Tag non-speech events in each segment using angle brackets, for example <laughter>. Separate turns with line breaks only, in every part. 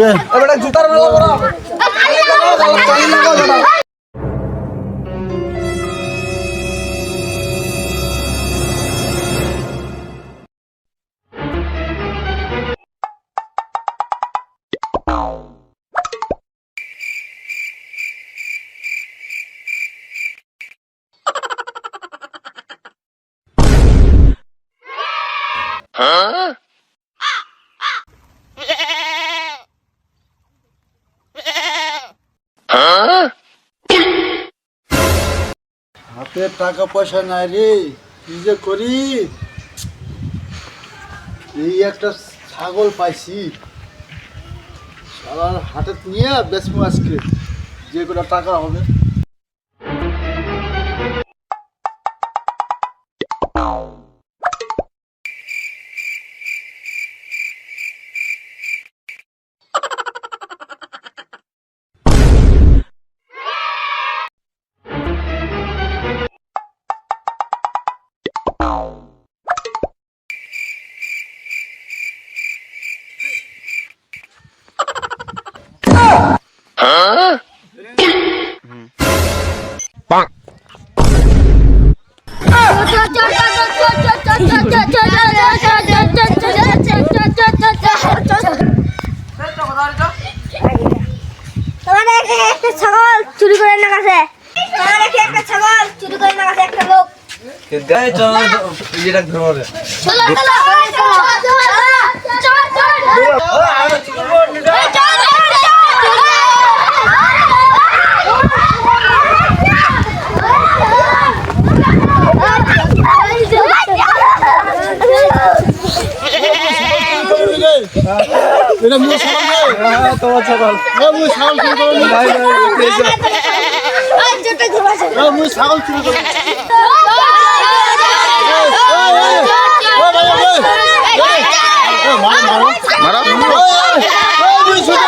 এবারে জুতার মেলা করা
হাতে টাকা পয়সা নাই রে, কি যে করি? এই একটা ছাগল পাইছি। সবার হাতে নিয়ে বেশ আজকে, যে কটা টাকা হবে।
তোমার একটা ছাগল চুরি করে না গেছে তোমার এখানে একটা ছাগল চুরি করে না গেছে একটা লোক চলো চলো চলো
এটা মুই ছাগল রে তোমার ছাগল মুই ছাগল চুরি করে নি ভাই ভাই মুই ছাগল চুরি করে মারো মারো মারো মুই চুরি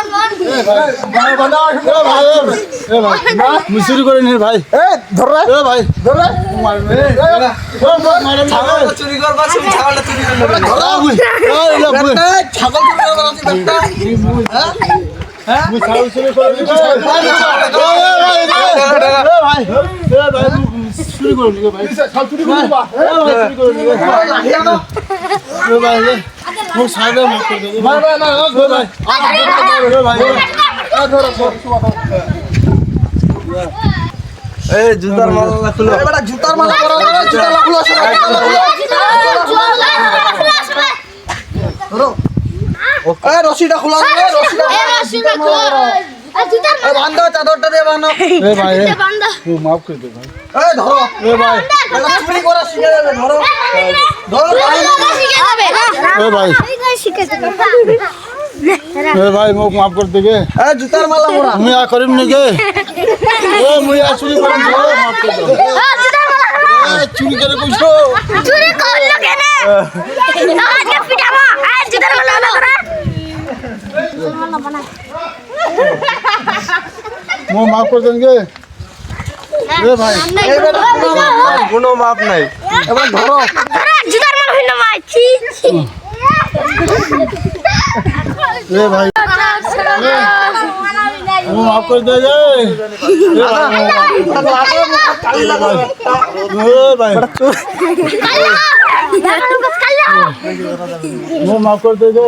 সই করে নি ভাই
ধর
ভাই
ধর চুরি করবা চুরি করবা এই জুতার মালা খুলো। এ বেটা জুতার মালা করা না জুতার মালা খুলো ধরো। এ রশিটা খোলা রে রশিটা। এ বান্ধো চাদরটা দিয়ে বান্ধো <laughs>
এ ভাই এ তুই মাফ করে দে ভাই।
এ ধরো।
এ ভাই
বেটা চুরি করা শিখে যাবে ধরো। ধরো ভাই।
এ ভাই এ ভাই মোক মাফ করে দে গে
এ জুতার মালা মোরা
আমি আ করিম নি গে এ মুই আ চুরি করে নি মাফ করে দে। এ চুরি করে কইছো?
চুরি করল কেন? আজকে পিটাবো আজ জুতার মালা হলো করে
মো মাফ করে দেন গে। এ ভাই।
কোনো মাপ নাই এবার ধরো।
জুতার মালা হইল
এ ভাই। মো মাফ করে দে গে। এ ভাই এ মাফ করে দে গে।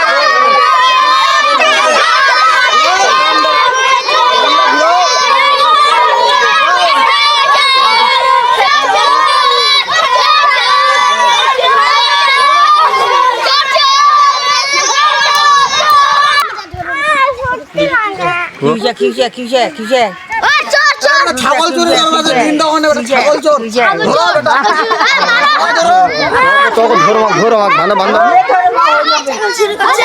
ছাগল চুরি ছাগল চোর ধরো বেটা
চুরি করছে